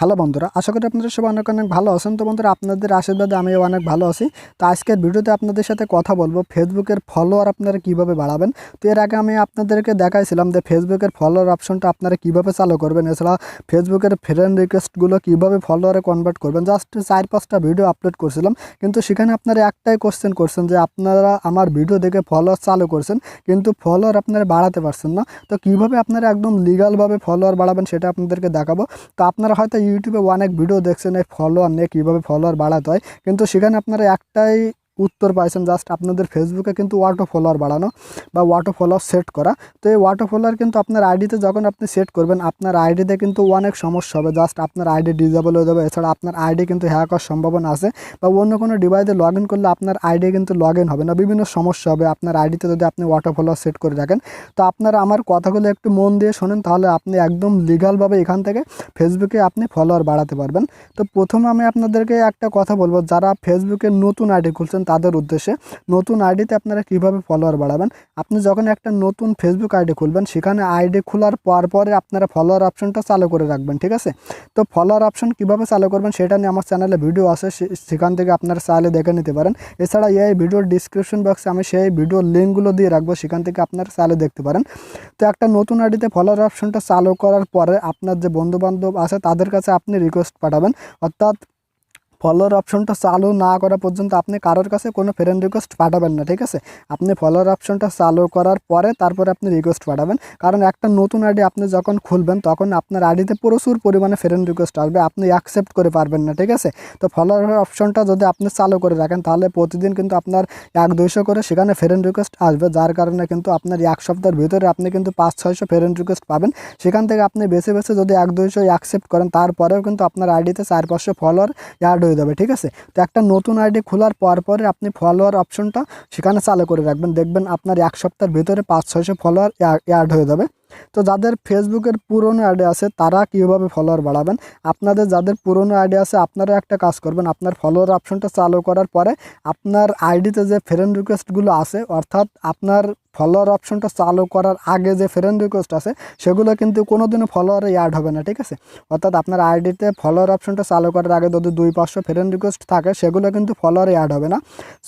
Hello বন্ধুরা, আশা করি আপনারা সবাই অনেক অনেক ভালো আছেন। তো বন্ধুরা, আপনাদের আশীর্বাদে আমিও অনেক ভালো আছি। তো আজকের ভিডিওতে আপনাদের সাথে কথা বলব, ফেসবুকের ফলোয়ার আপনারা কীভাবে বাড়াবেন? তো এর আগে আমি আপনাদেরকে দেখাইছিলাম যে ফেসবুকের ফলোয়ার অপশনটা আপনারা কীভাবে চালু করবেন। এছাড়া ফেসবুকের ফ্রেন্ড রিকোয়েস্টগুলো কীভাবে ফলোয়ারে কনভার্ট করবেন? জাস্ট চার পাঁচটা ভিডিও আপলোড করছিলাম। কিন্তু সেখানে আপনারা একটাই কোশ্চেন করছেন যে আপনারা আমার ভিডিও দেখে ফলোয়ার চালু করছেন, কিন্তু ফলোয়ার আপনারা বাড়াতে পারছেন না। তো কীভাবে আপনারা একদম লিগালভাবে ফলোয়ার বাড়াবেন সেটা আপনাদেরকে দেখাবো। তো আপনারা হয়তো ইউটিউবে অনেক ভিডিও দেখছেন এই ফলোয়ার নিয়ে কীভাবে ফলোয়ার বাড়াতে হয়। কিন্তু সেখানে আপনারা একটাই উত্তর পাইছেন জাস্ট আপনাদের ফেসবুকে কিন্তু ওয়াটো ফলোয়ার বাড়ানো বা ওয়াটো ফলোয়ার সেট করা। তো এই ওয়াটো ফলোয়ার কিন্তু আপনার আইডিতে যখন আপনি সেট করবেন, আপনার আইডিতে কিন্তু অনেক সমস্যা হবে। জাস্ট আপনার আইডি ডিজেবল হয়ে যাবে। এছাড়া আপনার আইডি কিন্তু হ্যাক হওয়ার সম্ভাবনা আছে বা অন্য কোনো ডিভাইসে লগ ইন করলে আপনার আইডি কিন্তু লগ ইন হবে না। বিভিন্ন সমস্যা হবে। আপনার আইডিতে যদি আপনি ওয়াটো ফলোয়ার সেট করে রাখেন, তো আপনারা আমার কথাগুলো একটু মন দিয়ে শোনেন, তাহলে আপনি একদম লিগালভাবে এখান থেকে ফেসবুকে আপনি ফলোয়ার বাড়াতে পারবেন। তো প্রথমে আমি আপনাদেরকে একটা কথা বলব। যারা ফেসবুকে নতুন আইডি খুলছেন তাদের উদ্দেশ্যে নতুন আইডিতে আপনারা কীভাবে ফলোয়ার বাড়াবেন? আপনি যখন একটা নতুন ফেসবুক আইডি খুলবেন, সেখানে আইডি খোলার পর পরে আপনারা ফলোয়ার অপশনটা চালু করে রাখবেন, ঠিক আছে? তো ফলোয়ার অপশন কীভাবে চালু করবেন সেটা নিয়ে আমার চ্যানেলে ভিডিও আছে সেখান থেকে আপনারা চাইলে দেখে নিতে পারেন। এছাড়া এই ভিডিওর ডিসক্রিপশন বক্সে আমি সেই ভিডিওর লিঙ্কগুলো দিয়ে রাখব, সেখান থেকে আপনারা চাইলে দেখতে পারেন। তো একটা নতুন আইডিতে ফলোয়ার অপশনটা চালু করার পরে আপনার যে বন্ধুবান্ধব আছে, তাদের কাছে আপনি রিকোয়েস্ট পাঠাবেন। অর্থাৎ ফলোয়ার অপশনটা চালু না করা পর্যন্ত আপনি কারোর কাছে কোনো ফ্রেন্ড রিকোয়েস্ট পাঠাবেন না, ঠিক আছে? আপনি ফলোয়ার অপশনটা চালু করার পরে তারপরে আপনি রিকোয়েস্ট পাঠাবেন। কারণ একটা নতুন আইডি আপনি যখন খুলবেন, তখন আপনার আইডিতে প্রচুর পরিমাণে ফ্রেন্ড রিকোয়েস্ট আসবে, আপনি অ্যাকসেপ্ট করে পারবেন না, ঠিক আছে? তো ফলোয়ার অপশনটা যদি আপনি চালু করে রাখেন, তাহলে প্রতিদিন কিন্তু আপনার এক, দুইশো করে সেখানে ফ্রেন্ড রিকোয়েস্ট আসবে। যার কারণে কিন্তু আপনার এক সপ্তাহের ভিতরে আপনি কিন্তু পাঁচ, ছয়শো ফ্রেন্ড রিকোয়েস্ট পাবেন। সেখান থেকে আপনি বেছে বেছে যদি এক, দুইশো অ্যাকসেপ্ট করেন, তারপরেও কিন্তু আপনার আইডিতে চার, পাঁচশো ফলোয়ার অ্যাড হয়ে যাবে, ঠিক আছে? তো একটা নতুন আইডি খোলার পর পরে আপনি ফলোয়ার অপশনটা সেখানে চালু করে রাখবেন। দেখবেন আপনার এক সপ্তাহের ভিতরে পাঁচ, ছয়শো ফলোয়ার অ্যাড হয়ে যাবে। তো যাদের ফেসবুকের পুরনো আইডি আছে, তারা কীভাবে ফলোয়ার বাড়াবেন? আপনাদের যাদের পুরনো আইডি আছে আপনারা একটা কাজ করবেন। আপনার ফলোয়ার অপশনটা চালু করার পরে আপনার আইডিতে যে ফ্রেন্ড রিকোয়েস্টগুলো আছে, অর্থাৎ আপনার ফলোয়ার অপশনটা চালু করার আগে যে ফ্রেন্ড রিকোয়েস্ট আছে, সেগুলো কিন্তু কোনো দিনও ফলোয়ারে অ্যাড হবে না, ঠিক আছে? অর্থাৎ আপনার আইডিতে ফলোয়ার অপশনটা চালু করার আগে যদি দুই পাঁচশো ফ্রেন্ড রিকোয়েস্ট থাকে, সেগুলো কিন্তু ফলোয়ারে অ্যাড হবে না।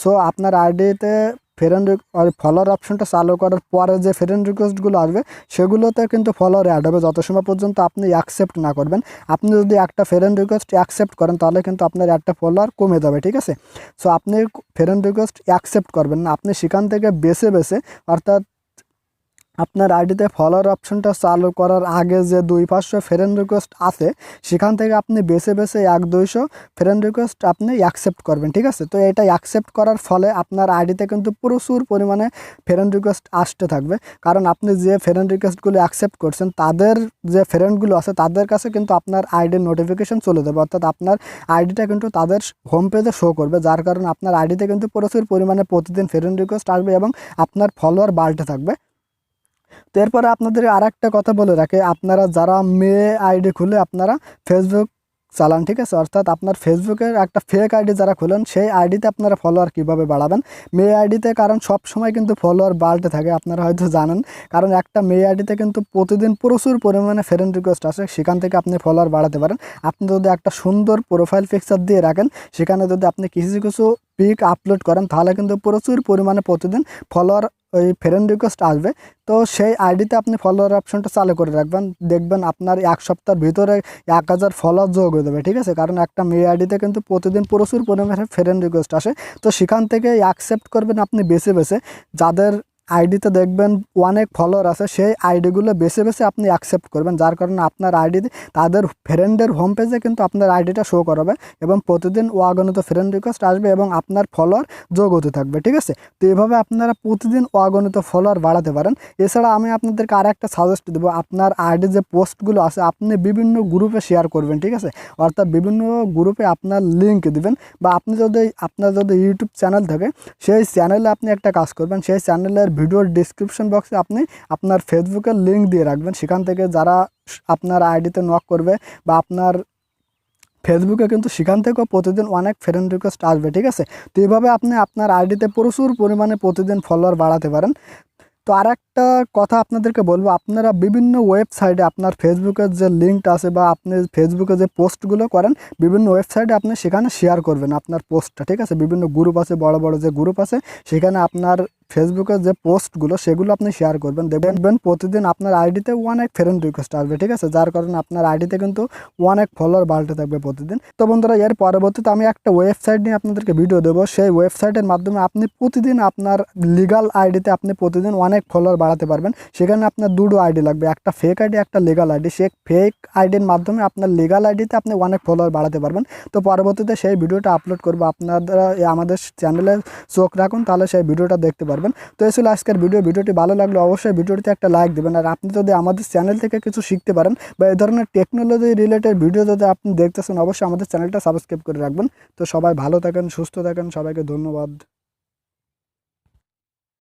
সো আপনার আইডিতে ফ্রেন্ড আর ফলোয়ার অপশনটা চালু করার পরে যে ফ্রেন্ড রিকোয়েস্টগুলো আসবে, সেগুলোতে কিন্তু ফলোয়ার অ্যাড হবে। যত সময় পর্যন্ত আপনি অ্যাকসেপ্ট না করবেন, আপনি যদি একটা ফ্রেন্ড রিকোয়েস্ট অ্যাকসেপ্ট করেন, তাহলে কিন্তু আপনার একটা ফলোয়ার কমে যাবে, ঠিক আছে? সো আপনি ফ্রেন্ড রিকোয়েস্ট অ্যাকসেপ্ট করবেন না। আপনি সেখান থেকে বেছে বেছে, অর্থাৎ আপনার আইডিতে ফলোয়ার অপশনটা চালু করার আগে যে দুই পাঁচশো ফ্রেন্ড রিকোয়েস্ট আছে, সেখান থেকে আপনি বেছে বেছে এক দুইশো ফ্রেন্ড রিকোয়েস্ট আপনি অ্যাকসেপ্ট করবেন, ঠিক আছে? তো এটা অ্যাকসেপ্ট করার ফলে আপনার আইডিতে কিন্তু প্রচুর পরিমাণে ফ্রেন্ড রিকোয়েস্ট আসতে থাকবে। কারণ আপনি যে ফ্রেন্ড রিকোয়েস্টগুলো অ্যাকসেপ্ট করছেন, তাদের যে ফ্রেন্ডগুলো আছে, তাদের কাছে কিন্তু আপনার আইডির নোটিফিকেশন চলে যাবে। অর্থাৎ আপনার আইডিটা কিন্তু তাদের হোম পেজে শো করবে, যার কারণে আপনার আইডিতে কিন্তু প্রচুর পরিমাণে প্রতিদিন ফ্রেন্ড রিকোয়েস্ট আসবে এবং আপনার ফলোয়ার বাড়তে থাকবে। তো এরপরে আপনাদের আর একটা কথা বলে রাখে। আপনারা যারা মেয়ে আইডি খুলে আপনারা ফেসবুক চালান, ঠিক আছে? অর্থাৎ আপনার ফেসবুকের একটা ফেক আইডি যারা খুলেন, সেই আইডিতে আপনারা ফলোয়ার কীভাবে বাড়াবেন? মেয়ে আইডিতে কারণ সব সময় কিন্তু ফলোয়ার বাড়তে থাকে, আপনারা হয়তো জানেন। কারণ একটা মেয়ে আইডিতে কিন্তু প্রতিদিন প্রচুর পরিমাণে ফ্রেন্ড রিকোয়েস্ট আসে, সেখান থেকে আপনি ফলোয়ার বাড়াতে পারেন। আপনি যদি একটা সুন্দর প্রোফাইল পিকচার দিয়ে রাখেন, সেখানে যদি আপনি কিছু কিছু পিক আপলোড করেন, তাহলে কিন্তু প্রচুর পরিমাণে প্রতিদিন ফলোয়ার ওই ফ্রেন্ড রিকোয়েস্ট আসবে, তো সেই আইডিতে আপনি ফলোয়ার অপশনটা চালু করে রাখবেন। দেখবেন আপনার এক সপ্তাহের ভিতরে এক হাজার ফলোয়ার যোগ হয়ে যাবে, ঠিক আছে? কারণ একটা মেয়ে আইডিতে কিন্তু প্রতিদিন প্রচুর পরিমাণে ফ্রেন্ড রিকোয়েস্ট আসে। তো সেখান থেকে অ্যাকসেপ্ট করবেন আপনি বেছে বেছে। যাদের আইডিতে দেখবেন অনেক ফলোয়ার আছে, সেই আইডিগুলো বেছে বেছে আপনি অ্যাকসেপ্ট করবেন। যার কারণে আপনার আইডিতে তাদের ফ্রেন্ডের হোম পেজে কিন্তু আপনার আইডিটা শো করাবে এবং প্রতিদিন অগণিত ফ্রেন্ড রিকোয়েস্ট আসবে এবং আপনার ফলোয়ার যোগ হতে থাকবে, ঠিক আছে? তো এভাবে আপনারা প্রতিদিন অগণিত ফলোয়ার বাড়াতে পারেন। এছাড়া আমি আপনাদেরকে আর একটা সাজেস্ট দেবো, আপনার আইডি যে পোস্টগুলো আছে, আপনি বিভিন্ন গ্রুপে শেয়ার করবেন, ঠিক আছে? অর্থাৎ বিভিন্ন গ্রুপে আপনার লিঙ্ক দিবেন বা আপনি যদি, আপনার যদি ইউটিউব চ্যানেল থাকে, সেই চ্যানেলে আপনি একটা কাজ করবেন, সেই চ্যানেলের ভিডিওর ডিসক্রিপশন বক্সে আপনি আপনার ফেসবুকের লিঙ্ক দিয়ে রাখবেন। সেখান থেকে যারা আপনার আইডিতে নক করবে বা আপনার ফেসবুকে কিন্তু সেখান থেকেও প্রতিদিন অনেক ফ্রেন্ড রিকোয়েস্ট আসবে, ঠিক আছে? তো এইভাবে আপনি আপনার আইডিতে প্রচুর পরিমাণে প্রতিদিন ফলোয়ার বাড়াতে পারেন। তো আর একটা কথা আপনাদেরকে বলব, আপনারা বিভিন্ন ওয়েবসাইটে আপনার ফেসবুকের যে লিঙ্কটা আছে বা আপনি ফেসবুকে যে পোস্টগুলো করেন, বিভিন্ন ওয়েবসাইটে আপনি সেখানে শেয়ার করবেন আপনার পোস্টটা ঠিক আছে? বিভিন্ন গ্রুপ আছে, বড় বড় যে গ্রুপ আছে, সেখানে আপনার ফেসবুকের যে পোস্টগুলো সেগুলো আপনি শেয়ার করবেন। দেখবেন প্রতিদিন আপনার আইডিতে অনেক ফ্রেন্ড রিকোয়েস্ট আসবে, ঠিক আছে? যার কারণে আপনার আইডিতে কিন্তু অনেক ফলোয়ার বাড়তে থাকবে প্রতিদিন। তো বন্ধুরা, এর পরবর্তীতে আমি একটা ওয়েবসাইট নিয়ে আপনাদেরকে ভিডিও দেবো। সেই ওয়েবসাইটের মাধ্যমে আপনি প্রতিদিন আপনার লিগাল আইডিতে আপনি প্রতিদিন অনেক ফলোয়ার বাড়াতে পারবেন। সেখানে আপনার দুটো আইডি লাগবে, একটা ফেক আইডি একটা লিগাল আইডি সেই ফেক আইডির মাধ্যমে আপনার লিগাল আইডিতে আপনি অনেক ফলোয়ার বাড়াতে পারবেন। তো পরবর্তীতে সেই ভিডিওটা আপলোড করব। আপনারা, আমাদের চ্যানেলে চোখ রাখুন, তাহলে সেই ভিডিওটা দেখতে পারবেন তো ছিল আজকের ভিডিও। ভিডিওটি ভালো লাগলে অবশ্যই ভিডিওটিতে একটা লাইক দেবেন। আর আপনি যদি আমাদের চ্যানেল থেকে কিছু শিখতে পারেন বা এই ধরনের টেকনোলজি রিলেটেড ভিডিও যদি আপনি দেখতেছেন, অবশ্যই আমাদের চ্যানেলটা সাবস্ক্রাইব করে রাখবেন। তো সবাই ভালো থাকেন, সুস্থ থাকেন। সবাইকে ধন্যবাদ।